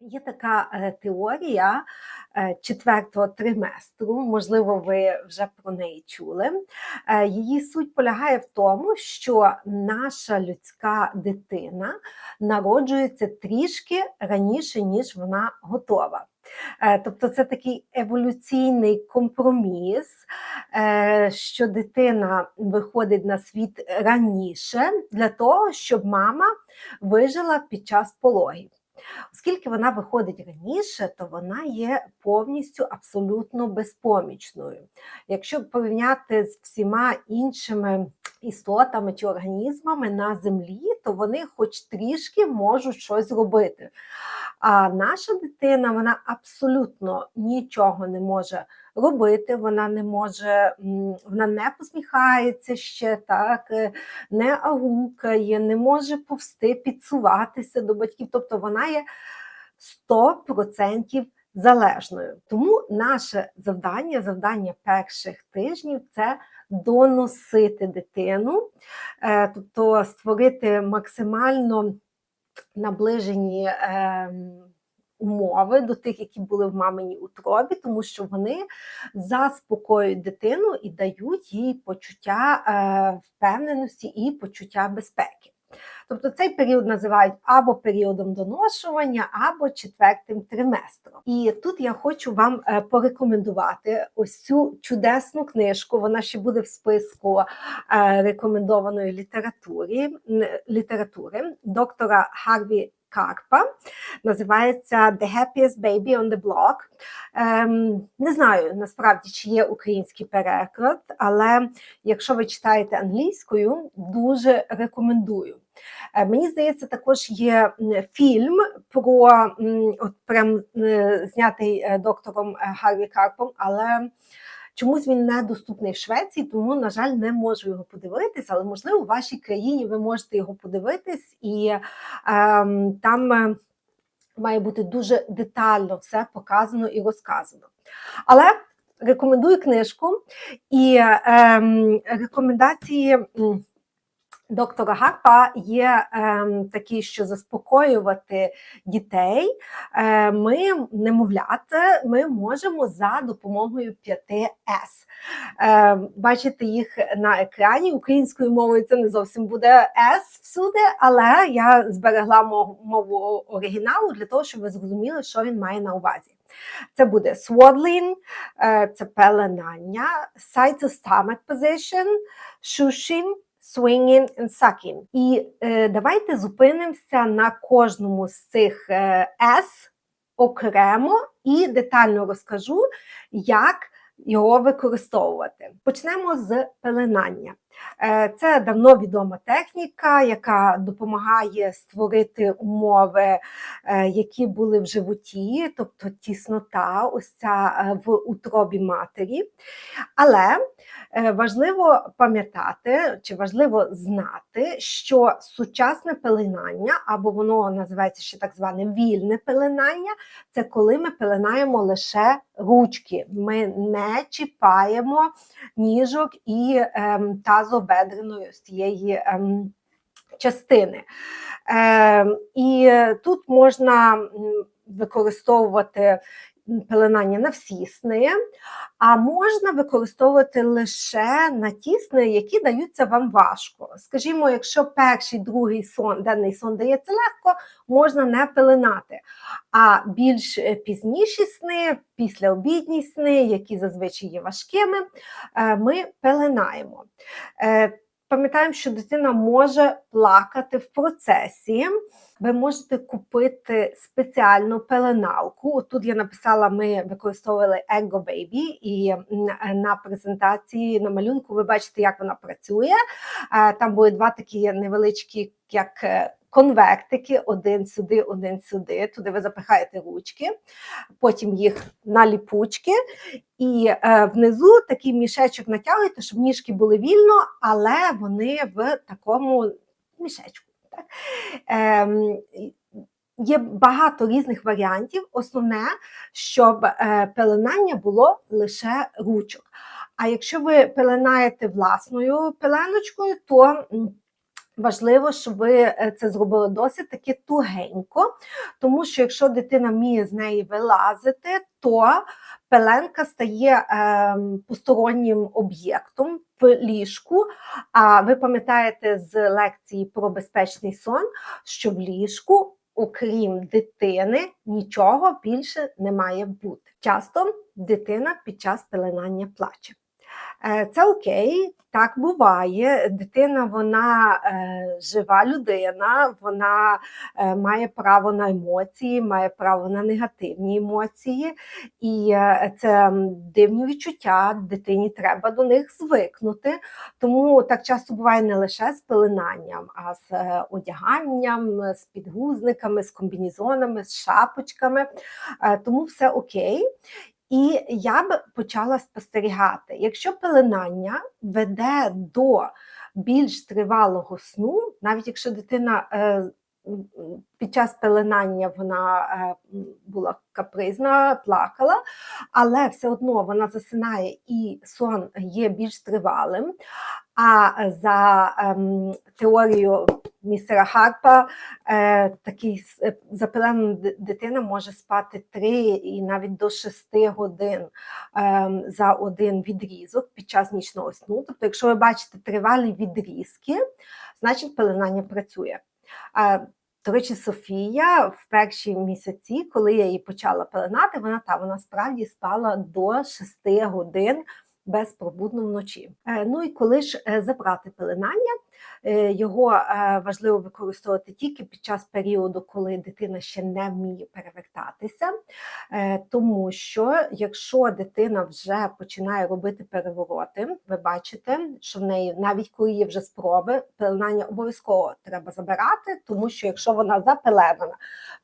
Є така е, теорія е, четвертого триместру, можливо, ви вже про неї чули. Е, Її суть полягає в тому, що наша людська дитина народжується трішки раніше, ніж вона готова. Тобто це такий еволюційний компроміс, що дитина виходить на світ раніше для того, щоб мама вижила під час пологів. Оскільки вона виходить раніше, то вона є повністю абсолютно безпомічною. Якщо порівняти з всіма іншими істотами чи організмами на землі, то вони хоч трішки можуть щось робити. А наша дитина вона абсолютно нічого не може робити, вона не може, вона не посміхається ще так, е, не агукає, не може повсти, підсуватися до батьків. Тобто вона є 100% залежною. Тому наше завдання, завдання перших тижнів це доносити дитину, е, тобто створити максимально наближені ем, умови до тих, які були в маминій утробі, тому що вони заспокоюють дитину і дають їй почуття е, впевненості і почуття безпеки. Тобто цей період називають або періодом доношування, або четвертим триместром. І тут я хочу вам е, порекомендувати ось цю чудесну книжку. Вона ще буде в списку е, рекомендованої літератури, літератури доктора Харві Карпа. Називається The Happiest Baby on the Block. Ем, не знаю насправді, чи є український переклад, але якщо ви читаєте англійською, дуже рекомендую. Е, Мені здається, також є фільм про от прям е, знятий е, доктором Харві Карпом, але чомусь він недоступний в Швеції, тому, на жаль, не можу його подивитись, але можливо, в вашій країні ви можете його подивитись, і е, там має бути дуже детально все показано і розказано. Але рекомендую книжку і е, рекомендації. Доктора Гарпа є ем, такі, що заспокоювати дітей. Е, ми, немовлят, ми можемо за допомогою 5С. Е, бачите їх на екрані. Українською мовою це не зовсім буде С всюди, але я зберегла мову, оригіналу для того, щоб ви зрозуміли, що він має на увазі. Це буде swaddling, е, це пеленання, stomach position, shushing, swinging and sucking. І е, давайте зупинимося на кожному з цих е, S окремо і детально розкажу, як його використовувати. Почнемо з пеленання. Е, Це давно відома техніка, яка допомагає створити умови, е, які були в животі, тобто тіснота, ось ця е, в утробі матері. Але важливо пам'ятати чи важливо знати, що сучасне пеленання, або воно називається ще так зване вільне пеленання, це коли ми пеленаємо лише ручки. Ми не чіпаємо ніжок і ем, тазобедреної з цієї ем, частини. Ем, і тут можна використовувати пеленання на всі сни, а можна використовувати лише на ті сни, які даються вам важко. Скажімо, якщо перший, другий сон, денний сон дається легко, можна не пеленати. А більш е, пізніші сни, післяобідні сни, які зазвичай є важкими, е, ми пеленаємо. Пам'ятаємо, що дитина може плакати в процесі. Ви можете купити спеціальну пеленалку. Тут я написала, ми використовували Ego Baby, і на презентації на малюнку ви бачите, як вона працює. Е, Там були два такі невеличкі, як е, конвертики, один сюди, один сюди. Туди ви запихаєте ручки, потім їх на ліпучки, і е, внизу такий мішечок натягуєте, щоб ніжки були вільно, але вони в такому мішечку. Так? Ем, Є багато різних варіантів. Основне, щоб е, пеленання було лише ручок. А якщо ви пеленаєте власною пеленочкою, то Важливо, щоб ви е, це зробили досить таки тугенько, тому що якщо дитина вміє з неї вилазити, то пеленка стає ем, постороннім об'єктом в ліжку. А ви пам'ятаєте з лекції про безпечний сон, що в ліжку, окрім дитини, нічого більше не має бути. Часто дитина під час пеленання плаче. Е, Це окей, так буває. Дитина вона е, жива людина, вона е, має право на емоції, має право на негативні емоції, і це дивні відчуття. Дитині треба до них звикнути. Тому так часто буває не лише з пеленанням, а з одяганням, з підгузниками, з комбінізонами, з шапочками. Тому все окей. І я б почала спостерігати, якщо пеленання веде до більш тривалого сну, навіть якщо дитина е, під час пеленання вона е, була капризна, плакала, але все одно вона засинає і сон є більш тривалим. А за ем, теорією містера Харпа, е, такий е, запилена дитина може спати 3 і навіть до 6 годин ем, за один відрізок під час нічного сну. Тобто, якщо ви бачите тривалі відрізки, значить пеленання працює. Е, до речі, Софія в перші місяці, коли я її почала пеленати, вона та вона справді спала до 6 годин безпробудно вночі. Е, Ну і коли ж е, забрати пеленання, е, його важливо використовувати тільки під час періоду, коли дитина ще не вміє перевертатися, тому що якщо дитина вже починає робити перевороти, ви бачите, що в неї навіть коли є вже спроби, пеленання обов'язково треба забирати, тому що якщо вона запеленана,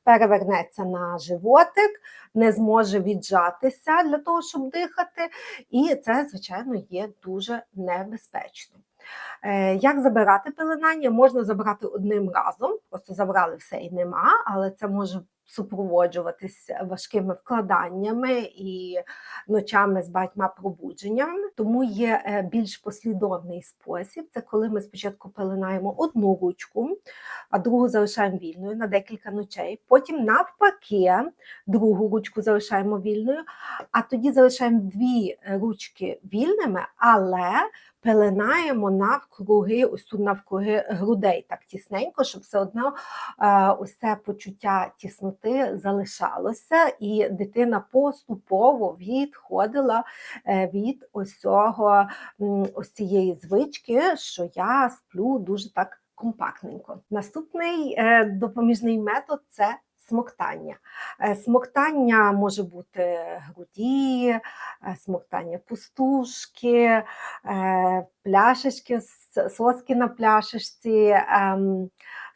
перевернеться на животик, не зможе віджатися для того, щоб дихати, і це, звичайно, є дуже небезпечно. Е, Як забирати пеленання? Можна забрати одним разом, просто забрали все і нема, але це може супроводжуватись важкими вкладаннями і ночами з багатьма пробудженнями. Тому є е, більш послідовний спосіб. Це коли ми спочатку пеленаємо одну ручку, а другу залишаємо вільною на декілька ночей. Потім навпаки, другу ручку залишаємо вільною, а тоді залишаємо дві ручки вільними, але пеленаємо навкруги, ось тут навкруги грудей, так тісненько, щоб все одно е, ось це почуття тісноти залишалося, і дитина поступово відходила е, від ось цього ось цієї звички, що я сплю дуже так компактненько. Наступний е, допоміжний метод це смоктання. Е, Смоктання може бути груді, смоктання пустушки, пляшечки, соски на пляшечці, ем,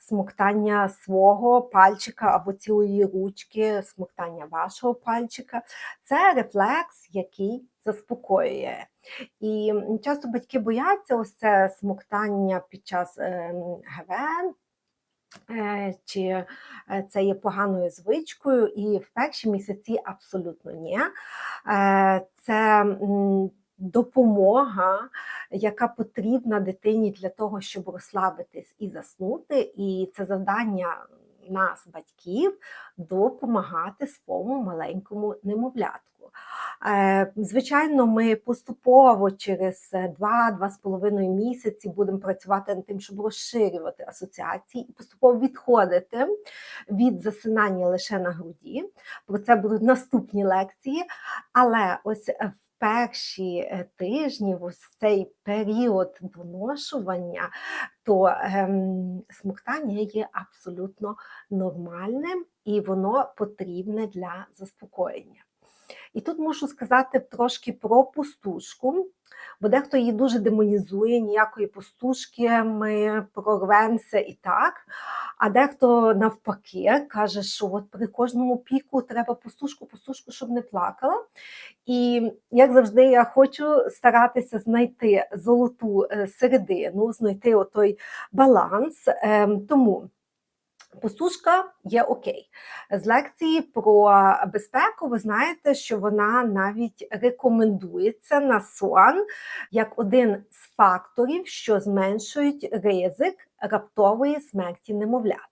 смоктання свого пальчика або цілої ручки, смоктання вашого пальчика. Це рефлекс, який заспокоює. І часто батьки бояться ось це смоктання під час ем, ГВ. е, Чи е, це є поганою звичкою, і в перші місяці абсолютно ні. Е, Це допомога, яка потрібна дитині для того, щоб розслабитись і заснути. І це завдання нас, батьків, допомагати своєму маленькому немовлятку. Е, Звичайно, ми поступово через 2-2,5 місяці будемо працювати над тим, щоб розширювати асоціації і поступово відходити від засинання лише на груді. Про це будуть наступні лекції. Але ось перші е, тижні, в ось цей період доношування, то ем, смоктання є абсолютно нормальним і воно потрібне для заспокоєння. І тут мушу сказати трошки про пустушку, бо дехто її дуже демонізує, ніякої пустушки, ми прорвемося і так. А дехто навпаки каже, що от при кожному піку треба пустушку, пустушку, щоб не плакала. І як завжди, я хочу старатися знайти золоту е, середину, знайти отой баланс. Ем, Тому Пустушка є окей. З лекції про безпеку ви знаєте, що вона навіть рекомендується на сон як один з факторів, що зменшують ризик раптової смерті немовлят.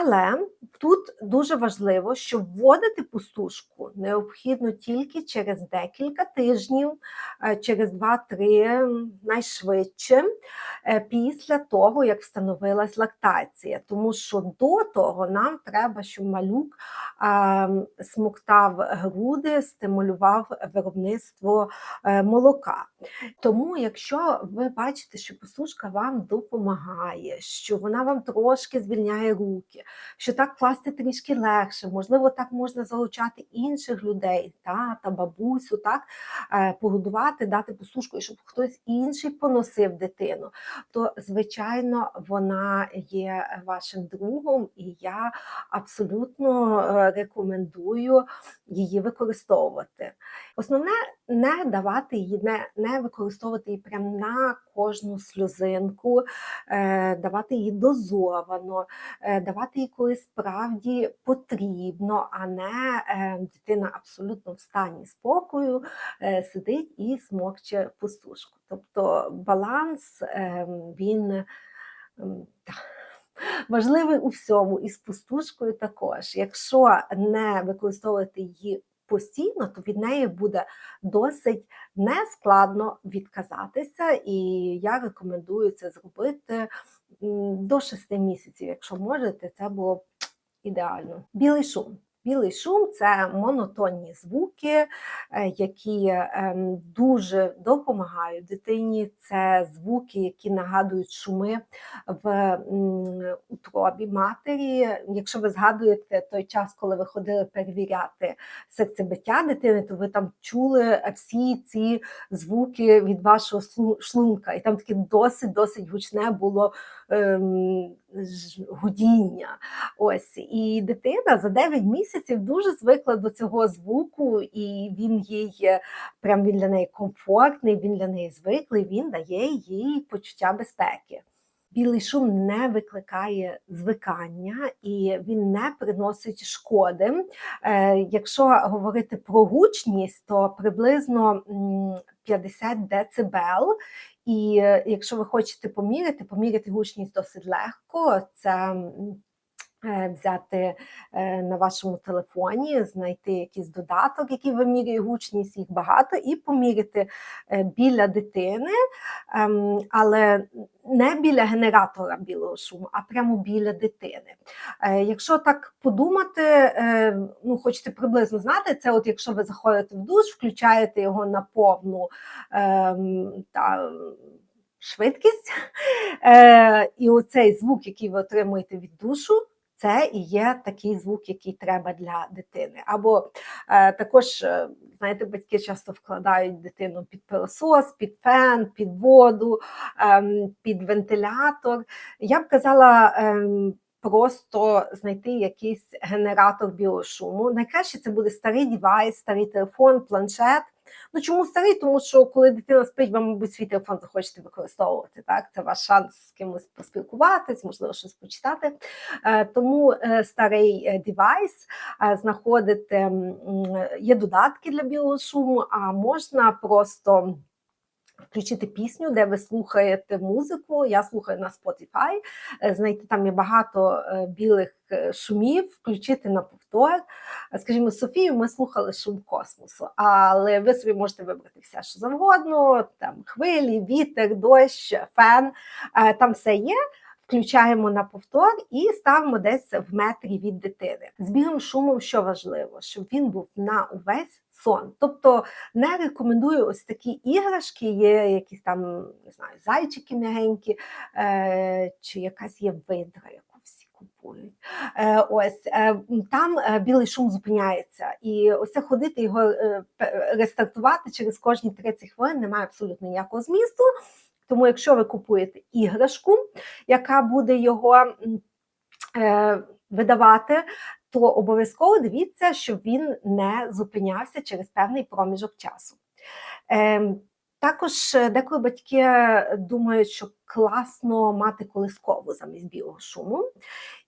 Але тут дуже важливо, що вводити пустушку необхідно тільки через декілька тижнів, е, через 2-3 найшвидше, е, після того, як встановилась лактація. Тому що до того нам треба, щоб малюк смоктав груди, стимулював виробництво е, молока. Тому, якщо ви бачите, що пастушка вам допомагає, що вона вам трошки звільняє руки, що так класти трішки легше, можливо, так можна залучати інших людей, тата, бабусю, так е, погодувати, дати пастушку, і щоб хтось інший поносив дитину, то звичайно вона є вашим другом, і я абсолютно е, рекомендую її використовувати. Основне не давати її, не, не використовувати її прямо на кожну сльозинку, е, давати її дозовано, е, давати її коли справді потрібно, а не е, дитина абсолютно в стані спокою е, сидить і смокче пустушку. Тобто баланс е, він та, важливий у всьому, і з пустушкою також. Якщо не використовувати її постійно, то від неї буде досить нескладно відказатися, і я рекомендую це зробити до 6 місяців. Якщо можете, це було б ідеально. Білий шум. Білий шум це монотонні звуки, е, які ем, дуже допомагають дитині. Це звуки, які нагадують шуми в утробі матері. Якщо ви згадуєте той час, коли ви ходили перевіряти серцебиття дитини, то ви там чули всі ці звуки від вашого шлунка, і там таке досить досить гучне було ем, гудіння. Ось і дитина за 9 місяців дуже звикла до цього звуку, і він їй е, прям він для неї комфортний, він для неї звиклий, він дає їй почуття безпеки. Білий шум не викликає звикання і він не приносить шкоди. Е, якщо говорити про гучність, то приблизно 50 децибел. І е, якщо ви хочете поміряти, поміряти гучність досить легко. Це взяти е, на вашому телефоні, знайти якийсь додаток, який вимірює гучність, їх багато, і поміряти е, біля дитини, ем, але не біля генератора білого шуму, а прямо біля дитини. Е, Якщо так подумати, е, ну хочете приблизно знати, це от якщо ви заходите в душ, включаєте його на повну ем, та, швидкість, е, і оцей звук, який ви отримуєте від душу, це і є такий звук, який треба для дитини. Або е, також, е, знаєте, батьки часто вкладають дитину під пилосос, під фен, під воду, ем, під вентилятор. Я б казала. ем, Просто знайти якийсь генератор біошуму. Найкраще це буде старий девайс, старий телефон, планшет. Ну чому старий? Тому що коли дитина спить, вам, мабуть, свій телефон захочете використовувати. Так, це ваш шанс з кимось поспілкуватись, можливо, щось почитати. Е, Тому е, старий е, девайс знаходити є додатки для білого шуму, а можна просто. Включити пісню, де ви слухаєте музику. Я слухаю на Spotify, е, знайти там є багато е, білих е, шумів, включити на повтор. Скажімо, з Софією ми слухали шум космосу, але ви собі можете вибрати все, що завгодно: там хвилі, вітер, дощ, фен. Там все є. Включаємо на повтор і ставимо десь в метрі від дитини. З білим шумом, що важливо, щоб він був на увесь сон. Тобто не рекомендую ось такі іграшки, є якісь там не знаю, зайчики м'ягенькі, е, чи якась є видра, яку всі купують. Е, ось е, там е, білий шум зупиняється, і ось ходити його е, рестартувати через кожні 30 хвилин немає абсолютно ніякого змісту. Тому, якщо ви купуєте іграшку, яка буде його е, видавати, то обов'язково дивіться, щоб він не зупинявся через певний проміжок часу. Ем, Також е, деколи батьки думають, що класно мати колискову замість білого шуму.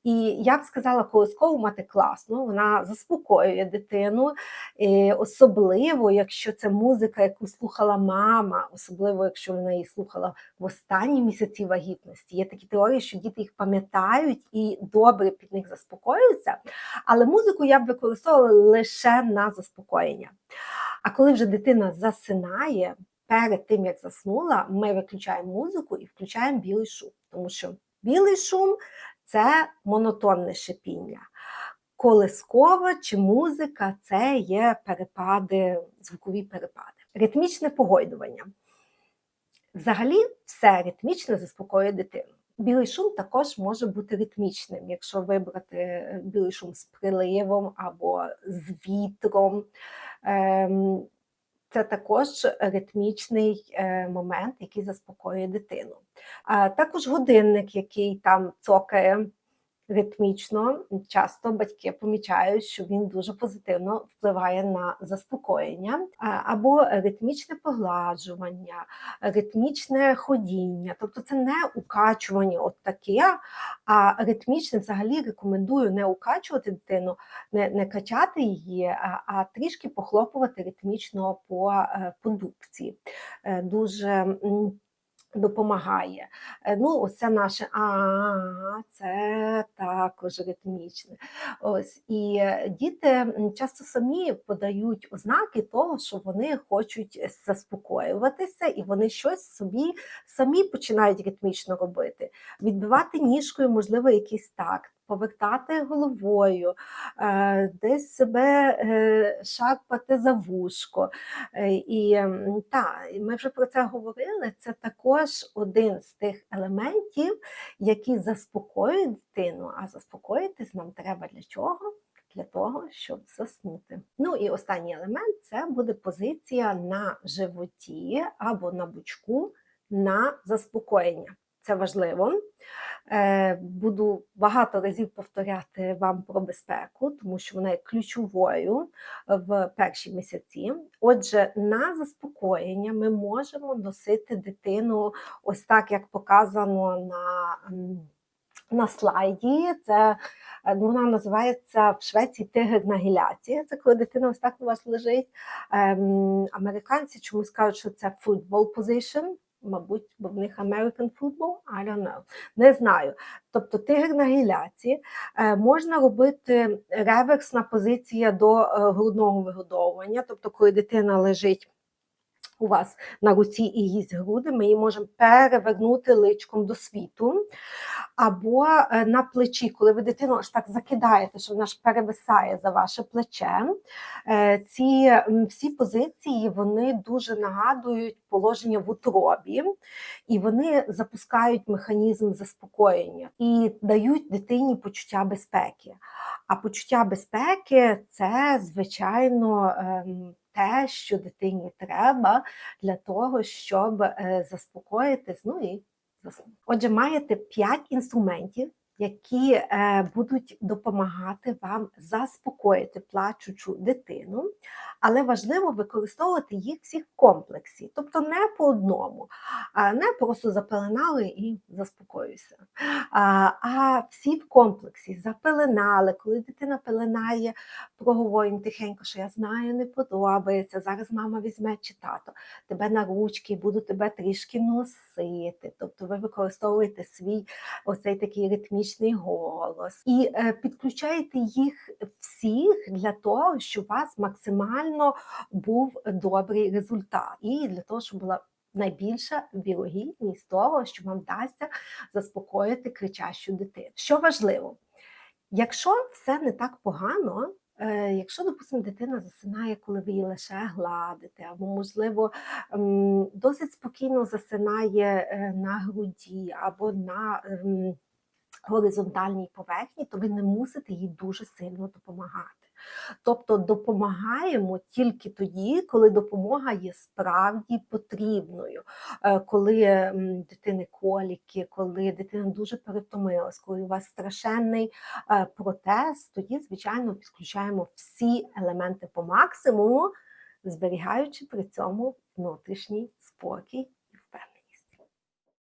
І я б сказала, колискову мати класно, вона заспокоює дитину, і особливо, якщо це музика, яку слухала мама, особливо, якщо вона її слухала в останні місяці вагітності. Є такі теорії, що діти їх пам'ятають і добре під них заспокоюються. Але музику я б використовувала лише на заспокоєння. А коли вже дитина засинає, перед тим як заснула, ми виключаємо музику і включаємо білий шум, тому що білий шум це монотонне шипіння. Колискова чи музика це є перепади, звукові перепади. Ритмічне погойдування. Взагалі, все ритмічне заспокоює дитину. Білий шум також може бути ритмічним, якщо вибрати білий шум з приливом або з вітром. Ем, це також ритмічний е, момент, який заспокоює дитину. А також годинник, який там цокає ритмічно. Часто батьки помічають, що він дуже позитивно впливає на заспокоєння, або ритмічне погладжування, ритмічне ходіння. Тобто це не укачування от таке, а ритмічне взагалі рекомендую не укачувати дитину, не не качати її, а, а трішки похлопувати ритмічно по, е, по дубці. Е, дуже допомагає. Е, ну, Оце наше а, це також ритмічне. Ось. І е, діти часто самі подають ознаки того, що вони хочуть заспокоюватися, і вони щось собі самі починають ритмічно робити, відбивати ніжкою, можливо, якийсь такт повертати головою, е, десь себе е, шарпати за вушко. Е, і та, ми вже про це говорили. Це також один з тих елементів, які заспокоюють дитину, а заспокоїтись нам треба для чого? Для того, щоб заснути. Ну і останній елемент це буде позиція на животі або на бучку на заспокоєння. Це важливо. Е, буду багато разів повторяти вам про безпеку, тому що вона є ключовою в перші місяці. Отже, на заспокоєння ми можемо носити дитину ось так, як показано на на слайді. Це е, вона називається в Швеції тигр на гіляці. Це коли дитина ось так у вас лежить. Ем, американці чомусь кажуть, що це football position мабуть, бо в них American football, I don't know, не знаю. Тобто тигр на гіляці, е, можна робити реверсна позиція до е, грудного вигодовування, тобто, коли дитина лежить у вас на руці і їсть груди, ми її можемо перевернути личком до світу. Або е, на плечі, коли ви дитину аж так закидаєте, що вона ж перевисає за ваше плече. Е, ці всі позиції вони дуже нагадують положення в утробі, і вони запускають механізм заспокоєння і дають дитині почуття безпеки. А почуття безпеки це, звичайно, ем, те, що дитині треба для того, щоб е, заспокоїтись. Ну і Отже, маєте 5 інструментів, які е, будуть допомагати вам заспокоїти плачучу дитину, але важливо використовувати їх всіх в комплексі, тобто не по одному, а не просто запеленали і заспокоюся. А всі в комплексі запеленали, коли дитина пеленає, проговорюємо тихенько, що я знаю, не подобається. Зараз мама візьме чи тато тебе на ручки, буду тебе трішки носити. Тобто ви використовуєте свій оцей такий ритмічний голос і е, підключаєте їх всіх для того, щоб у вас максимально був добрий результат, і для того, щоб була найбільша вірогідність того, що вам вдасться заспокоїти кричащу дитину. Що важливо, якщо все не так погано. Е, якщо, допустимо, дитина засинає, коли ви її лише гладите, або, можливо, досить спокійно засинає е, на груді або на горизонтальній поверхні, то ви не мусите їй дуже сильно допомагати. Тобто допомагаємо тільки тоді, коли допомога є справді потрібною, е, коли дитини коліки, коли дитина дуже перетомилась, коли у вас страшенний е, протез, тоді, звичайно, підключаємо всі елементи по максимуму зберігаючи при цьому внутрішній спокій